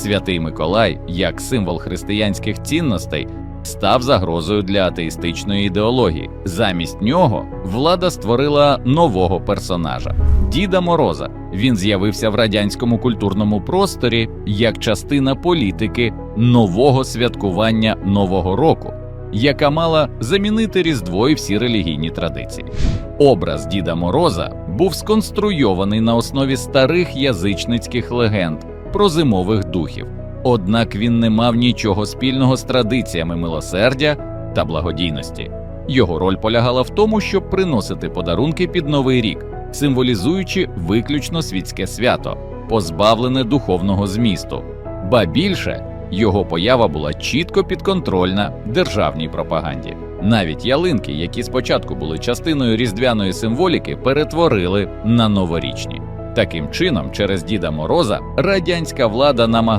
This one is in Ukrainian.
Святий Миколай, як символ християнських цінностей, став загрозою для атеїстичної ідеології. Замість нього влада створила нового персонажа Діда Мороза. Він з'явився в радянському культурному просторі як частина політики нового святкування Нового року, яка мала замінити Різдво і всі релігійні традиції. Образ Діда Мороза був сконструйований на основі старих язичницьких легенд про зимових духів. Однак він не мав нічого спільного з традиціями милосердя та благодійності. Його роль полягала в тому, щоб приносити подарунки під новий рік, символізуючи виключно світське свято, позбавлене духовного змісту. Ба більше його поява була чітко підконтрольна державній пропаганді. Навіть ялинки, які спочатку були частиною різдвяної символіки, перетворили на новорічні. Таким чином, через Діда Мороза радянська влада намагалася